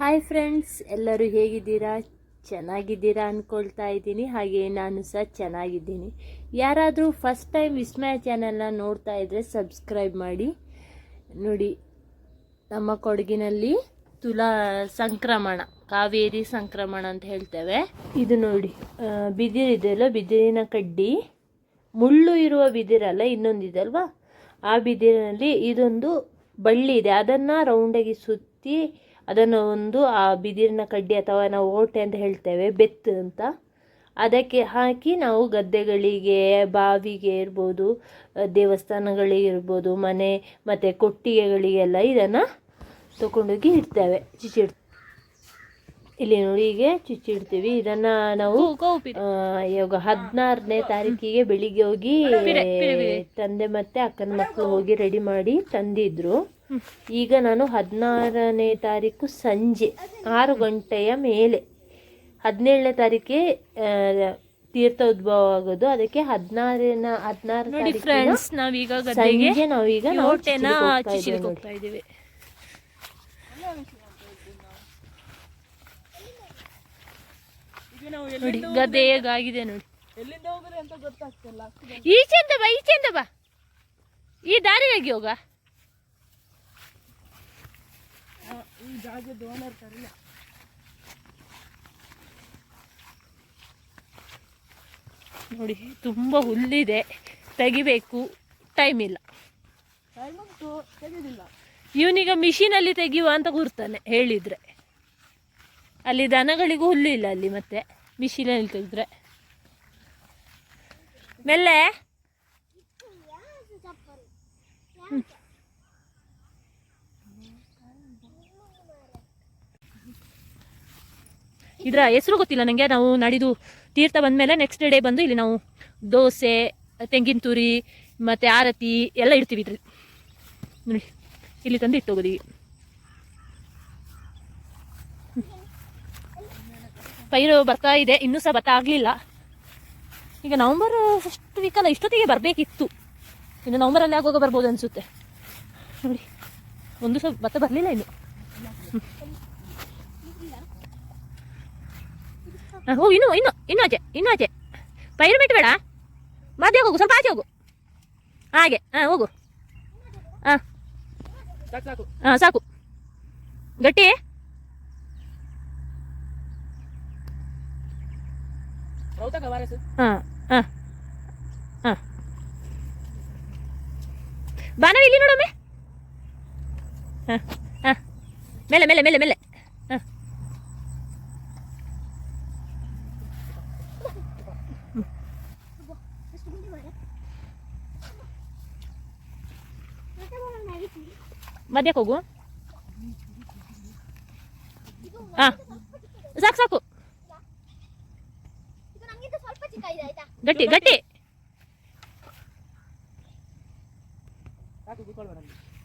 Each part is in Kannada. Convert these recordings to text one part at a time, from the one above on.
ಹಾಯ್ ಫ್ರೆಂಡ್ಸ್ ಎಲ್ಲರೂ ಹೇಗಿದ್ದೀರಾ? ಚೆನ್ನಾಗಿದ್ದೀರಾ ಅಂದ್ಕೊಳ್ತಾ ಇದ್ದೀನಿ. ಹಾಗೆ ನಾನು ಸಹ ಚೆನ್ನಾಗಿದ್ದೀನಿ. ಯಾರಾದರೂ ಫಸ್ಟ್ ಟೈಮ್ ವಿಸ್ಮಯ ಚಾನೆಲ್ನ ನೋಡ್ತಾ ಇದ್ದರೆ ಸಬ್ಸ್ಕ್ರೈಬ್ ಮಾಡಿ. ನೋಡಿ, ನಮ್ಮ ಕೊಡಗಿನಲ್ಲಿ ತುಲಾ ಸಂಕ್ರಮಣ, ಕಾವೇರಿ ಸಂಕ್ರಮಣ ಅಂತ ಹೇಳ್ತೇವೆ. ಇದು ನೋಡಿ ಬಿದಿರಿದೆಯಲ್ಲ ಬಿದಿರಿನ ಕಡ್ಡಿ. ಮುಳ್ಳು ಇರುವ ಬಿದಿರಲ್ಲ ಇನ್ನೊಂದಿದೆ ಅಲ್ವಾ? ಆ ಬಿದಿರಿನಲ್ಲಿ ಇದೊಂದು ಬಳ್ಳಿ ಇದೆ. ಅದನ್ನು ರೌಂಡಾಗಿ ಸುತ್ತಿ ಅದನ್ನು ಒಂದು ಆ ಬಿದಿರಿನ ಕಡ್ಡಿ ಅಥವಾ ನಾವು ಓಟೆ ಅಂತ ಹೇಳ್ತೇವೆ ಬೆತ್ತು ಅಂತ. ಅದಕ್ಕೆ ಹಾಕಿ ನಾವು ಗದ್ದೆಗಳಿಗೆ ಬಾವಿಗೆ ಇರ್ಬೋದು ದೇವಸ್ಥಾನಗಳಿಗೆ ಇರ್ಬೋದು ಮನೆ ಮತ್ತು ಕೊಟ್ಟಿಗೆಗಳಿಗೆಲ್ಲ ಇದನ್ನು ತಗೊಂಡೋಗಿ ಇಡ್ತೇವೆ. ಚುಚ್ಚಿಡ್ ಇಲ್ಲಿ ನೋಡಿ ಹೀಗೆ ಚುಚ್ಚಿಡ್ತೀವಿ ಇದನ್ನು ನಾವು ಇವಾಗ ಹದಿನಾರನೇ ತಾರೀಕಿಗೆ ಬೆಳಿಗ್ಗೆ ಹೋಗಿ ತಂದೆ ಮತ್ತೆ ಅಕ್ಕನ ಮಕ್ಕಳು ಹೋಗಿ ರೆಡಿ ಮಾಡಿ ತಂದಿದ್ರು. ಈಗ ನಾನು ಹದಿನಾರನೇ ತಾರೀಕು ಸಂಜೆ ಆರು ಗಂಟೆಯ ಮೇಲೆ. ಹದಿನೇಳನೇ ತಾರೀಕೆ ತೀರ್ಥ ಉದ್ಭವ ಆಗೋದು. ಅದಕ್ಕೆ ಹದಿನಾರನ ಹದಿನಾರು ನೋಡಿ ಫ್ರೆಂಡ್ಸ್ ನಾವೀಗ ಸಂಜೆ ನಾವೀಗ ನೋಡಿ. ಹೋಗ್ತಾ ಇದ್ದೀವಿ. ನೋಡಿ ಗದ್ದೆ ಹೇಗಾಗಿದೆ ನೋಡಿ. ಈಚೆಂದ ಬಾ ಈಚೆಂದ ಬಾ. ಈ ದಾರಿಯಾಗಿ ಹೋಗ. ನೋಡಿ ತುಂಬ ಹುಲ್ಲಿದೆ. ತೆಗಿಬೇಕು. ಟೈಮ್ ಇಲ್ಲ. ಇವನೀಗ ಮಿಷಿನಲ್ಲಿ ತೆಗೆಯುವ ಅಂತ ಕೂರ್ತಾನೆ ಹೇಳಿದ್ರೆ. ಅಲ್ಲಿ ದನಗಳಿಗೂ ಹುಲ್ಲು ಇಲ್ಲ ಅಲ್ಲಿ ಮತ್ತೆ ಮಿಷಿನಲ್ಲಿ ತೆಗೆದ್ರೆ. ಮೆಲ್ಲೆ. ಹ್ಮ್. ಇದರ ಹೆಸರು ಗೊತ್ತಿಲ್ಲ. ನನಗೆ ನಾವು ನಾಡಿದ್ದು ತೀರ್ಥ ಬಂದಮೇಲೆ ನೆಕ್ಸ್ಟ್ ಡೇ ಬಂದು ಇಲ್ಲಿ ನಾವು ದೋಸೆ, ತೆಂಗಿನ ತುರಿ ಮತ್ತು ಆರತಿ ಎಲ್ಲ ಇಡ್ತೀವಿ ಇದ್ರಲ್ಲಿ. ನೋಡಿ, ಇಲ್ಲಿ ತಂದು ಈಗ. ಪೈರು ಬರ್ತಾ ಇದೆ, ಇನ್ನೂ ಸಹ ಭತ್ತ ಆಗಲಿಲ್ಲ. ಈಗ ನವಂಬರ್ ಫಸ್ಟ್ ವೀಕಲ್ಲ ಇಷ್ಟೊತ್ತಿಗೆ ಬರಬೇಕಿತ್ತು. ಇನ್ನು ನವಂಬರಲ್ಲಿ ಆಗೋಗ ಬರ್ಬೋದು ಅನಿಸುತ್ತೆ. ನೋಡಿ, ಒಂದು ಸಹ ಭತ್ತ ಬರಲಿಲ್ಲ ಇನ್ನು. ಹ, ಇನ್ನು ಇನ್ನು ಇನ್ನು ಆಚೆ ಇನ್ನು ಆಚೆ. ಪೈರು ಬೇಡ ಮಧ್ಯೆ ಹೋಗು ಸ್ವಲ್ಪ ಆಚೆ ಹೋಗು. ಹಾಗೆ ಹಾಂ ಹೋಗು. ಹಾಂ. ಹಾಂ ಸಾಕು. ಗಟ್ಟಿ. ಹಾಂ ಹಾಂ ಹಾಂ. ಬಾನವಿ ಇಲ್ಲಿ ನೋಡೊಮ್ಮೆ ಹಾಂ ಹಾಂ. ಮೇಲೆ ಮೇಲೆ ಮೇಲೆ ಮೇಲೆ. ಮಧ್ಯಕ್ಕೆ ಹೋಗು ಹಾಂ ಸಾಕು ಸಾಕು. ಗಟ್ಟಿ ಗಟ್ಟಿ.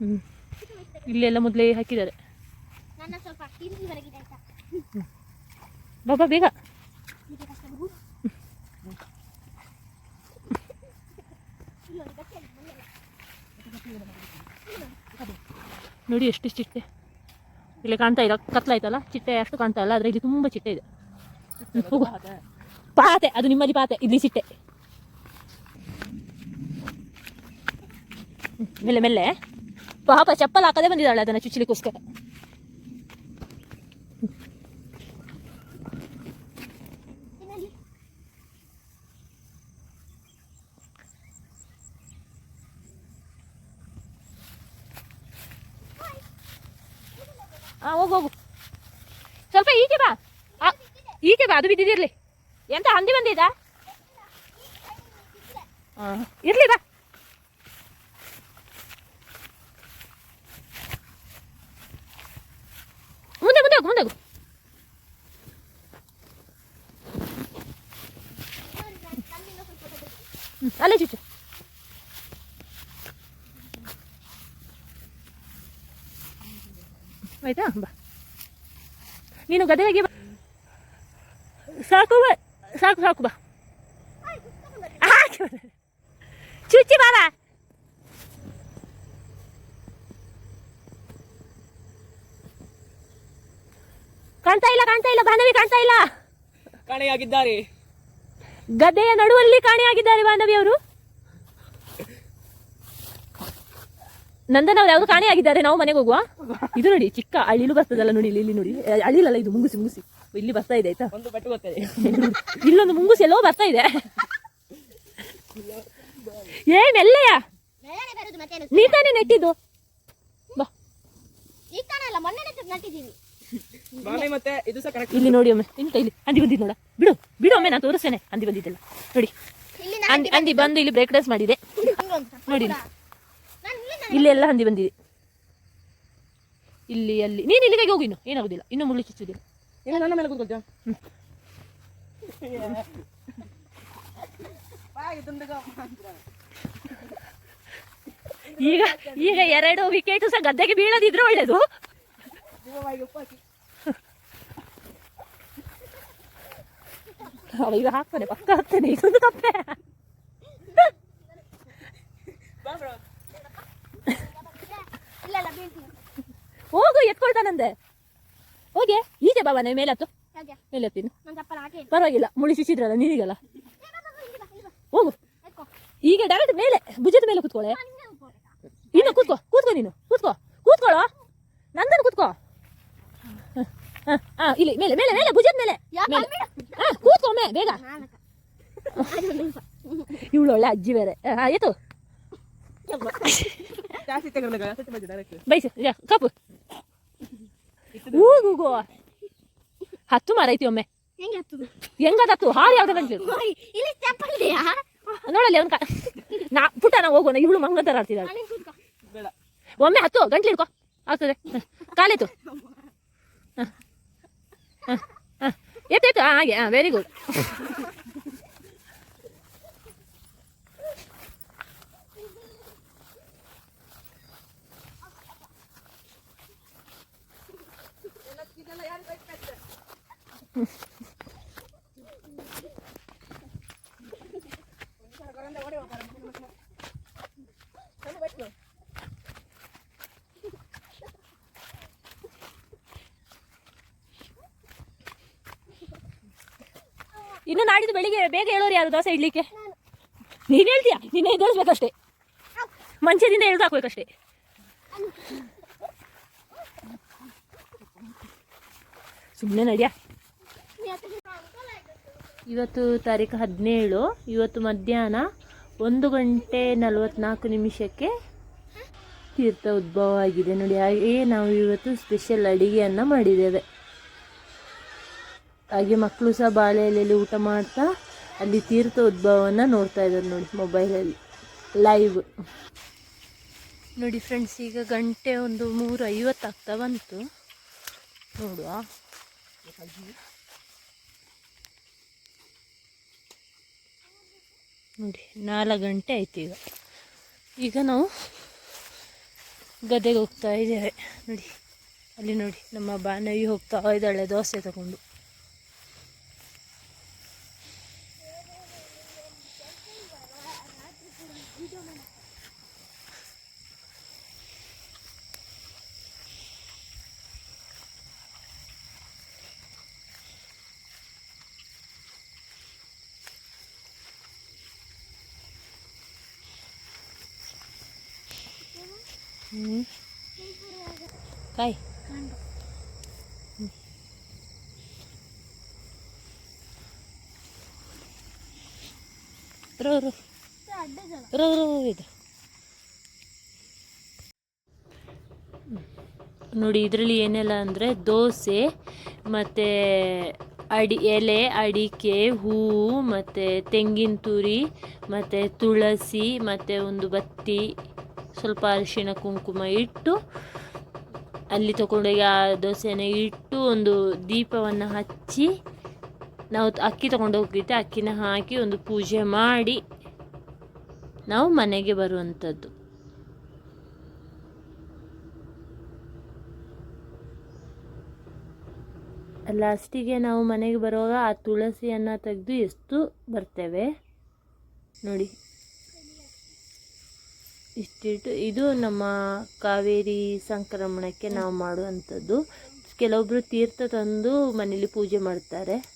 ಹ್ಮ್. ಇಲ್ಲೆಲ್ಲ ಮೊದಲೇ ಹಾಕಿದ್ದಾರೆ. ಬಾಬಾ ಬೇಗ ಇದು ಕಷ್ಟ ಬಿಡು. ಇಲ್ಲ, ಇದು ಗಟ್ಟಿ ಆಗಿದೆ, ಮಂಗಲ್ಲ. ನೋಡಿ ಎಷ್ಟು ಚಿಟ್ಟೆ. ಇಲ್ಲಿ ಕಾಣ್ತಾ ಇಲ್ಲ ಕತ್ಲಾಯ್ತಲ್ಲ? ಚಿಟ್ಟೆ ಅಷ್ಟು ಕಾಣ್ತಾ ಇಲ್ಲ ಆದರೆ ಇಲ್ಲಿ ತುಂಬ ಚಿಟ್ಟೆ ಇದೆ. ಪಾತೆ. ಅದು ನಿಮ್ಮಲ್ಲಿ ಪಾತೆ ಇಲ್ಲಿ ಚಿಟ್ಟೆ. ಮೇಲೆ ಮೆಲ್ಲೆ ಮೆಲ್ಲೆ. ಪಾಪ ಚಪ್ಪಲ್ ಹಾಕದೆ ಬಂದಿದ್ದಾಳೆ ಅದನ್ನು ಚುಚ್ಚಲಿಕ್ಕೋಸ್ಕರ. ಹಾಂ ಹೋಗು ಹೋಗು. ಸ್ವಲ್ಪ ಈಚೆ ಬಾ. ಈಚೆ ಬಾ ಅದು ಬಿದ್ದಿದಿರ್ಲಿ ಎಂತ ಹಂದಿ ಬಂದಿದ್ದಾ? ಹಾಂ ಇರಲಿ ಬಾ. ಮುಂದೆ ಮುಂದೆ ಹೋಗು ಮುಂದೆ ಹೋಗು. ಅಲ್ಲೇ ಚುಚ್ಚು. ಆಯ್ತಾ? ಬಾ. ನೀನು ಗದೆಗೆ ಬಾ. ಸಾಕು ಬಾ. ಸಾಕು ಸಾಕು ಬಾ. ಚುಚ್ಚಿ ಕಾಣ್ತಾ ಇಲ್ಲ ಕಾಣ್ತಾ ಇಲ್ಲ ಬಾಂಧವಿ ಕಾಣ್ತಾ ಇಲ್ಲ. ಕಾಣೆಯಾಗಿದ್ದಾರೆ. ಗದ್ದೆಯ ನಡುವಲ್ಲಿ ಕಾಣೆಯಾಗಿದ್ದಾರೆ ಬಾಂಧವಿ ನಂದನ್ ಅವ್ರು ಯಾವ್ದು ಕಾಣೆಯಾಗಿದ್ದಾರೆ ನಾವು ಮನೆಗೆ ಹೋಗುವ. ಇದು ನೋಡಿ ಚಿಕ್ಕ ಅಳಿಲು ಬರ್ತದಲ್ಲ ನೋಡಿ ಇಲ್ಲಿ ಇಲ್ಲಿ ನೋಡಿ. ಅಳಿಲಲ್ಲ ಇದು ಮುಂಗುಸಿ ಮುಂಗುಸಿ. ಇಲ್ಲಿ ಬರ್ತಾ ಇದೆ ಆಯ್ತಾ? ಒಂದು ಬೆಟ್ಟು ಗೊತ್ತದೆ ಇಲ್ಲೊಂದು ಮುಂಗುಸಿ ಎಲ್ಲೋ ಬರ್ತಾ ಇದೆ. ಏನ್? ಎಲ್ಲಯ್ಯ ನೀ ತಾನೇ ನೆಟ್ಟಿದ್ದು? ಬಾ. ಈಗ ತಾನೇ ಅಲ್ಲ ಮೊನ್ನೆ ನೆಟ್ಟು ನಟ್ಟಿದ್ದೀವಿ ಬಾಣೆ ಮತ್ತೆ ಇದು ಸಹ ಕರೆಕ್ಟ್ ಇಲ್ಲಿ ನೋಡಿ ಒಮ್ಮೆ ನಿಂತ ಇಲ್ಲಿ. ಅಂದಿ ಬಂದಿದ್ದು ನೋಡ. ಬಿಡು ಬಿಡು ಒಮ್ಮೆ ನಾನು ತೋರಿಸ್ತೇನೆ. ಅಂದಿ ಬಂದಿದ್ದೆಲ್ಲ. ನೋಡಿ. ಅಂದಿ ಬಂದು ಇಲ್ಲಿ ಬ್ರೇಕ್ ಡಾನ್ಸ್ ಮಾಡಿದೆ. ನೋಡಿ. ಇಲ್ಲಿ. ನಾನು ಇಲ್ಲಿಂದ ಇಲ್ಲಿ ಎಲ್ಲ ಹಂದಿ ಬಂದಿದೆ. ಇಲ್ಲಿ ಅಲ್ಲಿ. ನೀನು ಇಲ್ಲಿಗೆ ಹೋಗಿ ಇನ್ನು. ಏನಾಗುದಿಲ್ಲ. ಇನ್ನು ಮುಳ್ಳು ಚುಚ್ಚುದಿಲ್ಲ ನನ್ನ ಮೇಲೆ ಕೂತ್ಕೊಳ್ತೀಯ? ಈಗ ಈಗ ಎರಡು ವಿಕೆಟ್ ಸಹ ಗದ್ದೆಗೆ ಬೀಳದಿದ್ರೆ ಒಳ್ಳೇದು. ಈಗ ಹಾಕ್ತಾನೆ ಪಕ್ಕ ಹಾಕ್ತಾನೆ ಇದೊಂದು ಕಪ್ಪೆ ಇಲ್ಲ ಇಲ್ಲ ಬೀಳ್ತೀನಿ ಹೋಗು ಎತ್ಕೊಳ್ತಾನಂದೆ ಹೋಗಿ ಈಚೆ ಬಾಬಾನೆ ಮೇಲೆ ಹತ್ತು? ಹಾಗೆ ಮೇಲೆ ಹತ್ತಿನ. ಪರವಾಗಿಲ್ಲ ಮುಳಿ ಚುಚ್ಚಿದ್ರಲ್ಲ ನೀರಿಗಲ್ಲ. ಹೋಗು. ಈಗ ಡೈರೆಕ್ಟ್ ಮೇಲೆ ಭುಜದ ಮೇಲೆ ಕೂತ್ಕೊಳ್ಳೆ ನಾನು ಇನ್ನು ಕೂತ್ಕೋ ಕೂತ್ಕೋ ನೀನು ಕೂತ್ಕೋ. ಕೂತ್ಕೊಳ್ಳೋ. ನಂದನ್ ಕೂತ್ಕೋ. ಹಾ ಇಲ್ಲಿ ಮೇಲೆ ಮೇಲೆ ಮೇಲೆ ಭುಜದ ಮೇಲೆ? ಹ, ಕೂತ್ಕೊ ಬೇಗ. ನಾನಕ. ಅದೊಂದು ಇವಳು ಒಳ್ಳೆ ಅಜ್ಜಿ ಬೇರೆ. ಆಯ್ತು ಬೈಸ ಕಪ್ಪು. ಹೂಗುಗು ಹತ್ತು ಮಾರೈತಿ ಒಮ್ಮೆ. ಹೆಂಗ್ ಹತ್ತುದು? ಹೆಂಗದ ಹತ್ತು? ಹಾಳು ಯಾವ್ದು ಇಲ್ಲಿ ಇದೆಯಾ? ನೋಡಲ್ಲಿ ಅವ್ನ ನಾ ಪುಟ್ಟ ನಾವು ಹೋಗೋಣ ಇವಳು ಮಂಗ ತರ ಆಡ್ತಿದ್ದಾಳೆ ಒಮ್ಮೆ ಹತ್ತು ಗಂಟ್ಲು ಹಿಡ್ಕೊ. ಆಗ್ತದೆ. ಕಾಲಾಯ್ತು ಹಾ ಎತ್ತು ಹಾಗೆ ಹಾಂ ವೆರಿ ಗುಡ್ ಇನ್ನು ನಾಡಿದ್ದು ಬೆಳಿಗ್ಗೆ ಬೇಗ ಹೇಳೋರು ಯಾರು? ದೋಸೆ ಇಡ್ಲಿಕ್ಕೆ? ನೀನು ಹೇಳ್ತೀಯ? ನಿನ್ನೆ ಎದುರಿಸ್ಬೇಕಷ್ಟೇ ಮಂಚದಿಂದ ಎಳ್ದು ಹಾಕ್ಬೇಕಷ್ಟೇ. ಸುಮ್ಮನೆ ನಡಿಯ ನೀ ಹತ್ತಿರ ಅಂಕಲ್ ಆಯ್ತು. ಇವತ್ತು ತಾರೀಕು ಹದಿನೇಳು, ಇವತ್ತು ಮಧ್ಯಾಹ್ನ ಒಂದು ಗಂಟೆ ನಲವತ್ನಾಲ್ಕು ನಿಮಿಷಕ್ಕೆ ತೀರ್ಥ ಉದ್ಭವ ಆಗಿದೆ. ನೋಡಿ ಹಾಗೆಯೇ ನಾವು ಇವತ್ತು ಸ್ಪೆಷಲ್ ಅಡುಗೆಯನ್ನು ಮಾಡಿದ್ದೇವೆ. ಹಾಗೆ ಮಕ್ಕಳು ಸಹ ಬಾಳೆ ಎಲೆಯಲ್ಲಿ ಊಟ ಮಾಡ್ತಾ ಅಲ್ಲಿ ತೀರ್ಥ ಉದ್ಭವವನ್ನು ನೋಡ್ತಾ ಇದ್ದಾರೆ ನೋಡಿ ಮೊಬೈಲಲ್ಲಿ ಲೈವ್ ನೋಡಿ ಫ್ರೆಂಡ್ಸ್ ಈಗ ಗಂಟೆ ಒಂದು ಮೂರು ಐವತ್ತು ಆಗ್ತಾ ಬಂತು. ನೋಡುವ. ನೋಡಿ, ನಾಲ್ಕು ಗಂಟೆ ಆಯ್ತು ಈಗ. ಈಗ ನಾವು ಗದ್ದೆಗೆ ಹೋಗ್ತಾ ಇದ್ದೇವೆ. ನೋಡಿ, ಅಲ್ಲಿ ನೋಡಿ, ನಮ್ಮ ಬಾನವಿ ಹೋಗ್ತಾ ಇದ್ದಾಳೆ, ದೋಸೆ ತಗೊಂಡು ಹ್ಞೂ ಕಾಯ್. ಇದು ನೋಡಿ, ಇದರಲ್ಲಿ ಏನೆಲ್ಲ ಅಂದರೆ ದೋಸೆ, ಮತ್ತು ಅಡಿ, ಎಲೆ, ಅಡಿಕೆ, ಹೂವು, ಮತ್ತು ತೆಂಗಿನ ತುರಿ, ಮತ್ತು ತುಳಸಿ, ಮತ್ತು ಒಂದು ಬತ್ತಿ. ಸ್ವಲ್ಪ ಅರಿಶಿಣ ಕುಂಕುಮ ಇಟ್ಟು, ಅಲ್ಲಿ ತಗೊಂಡೋಗಿ ಆ ದೋಸೆನ ಇಟ್ಟು ಒಂದು ದೀಪವನ್ನು ಹಚ್ಚಿ, ನಾವು ಅಕ್ಕಿ ಹೋಗಿದ್ದೆ. ಅಕ್ಕಿನ ಹಾಕಿ ಒಂದು ಪೂಜೆ ಮಾಡಿ ನಾವು ಮನೆಗೆ ಬರುವಂಥದ್ದು. ಲಾಸ್ಟಿಗೆ ನಾವು ಮನೆಗೆ ಬರುವಾಗ ಆ ತುಳಸಿಯನ್ನು ತೆಗೆದು ಎಷ್ಟು ಬರ್ತೇವೆ? ನೋಡಿ. ಇಷ್ಟಿಟ್ಟು ಇದು ನಮ್ಮ ಕಾವೇರಿ ಸಂಕ್ರಮಣಕ್ಕೆ ನಾವು ಮಾಡುವಂಥದ್ದು. ಕೆಲವೊಬ್ಬರು ತೀರ್ಥ ತಂದು ಮನೇಲಿ ಪೂಜೆ ಮಾಡ್ತಾರೆ.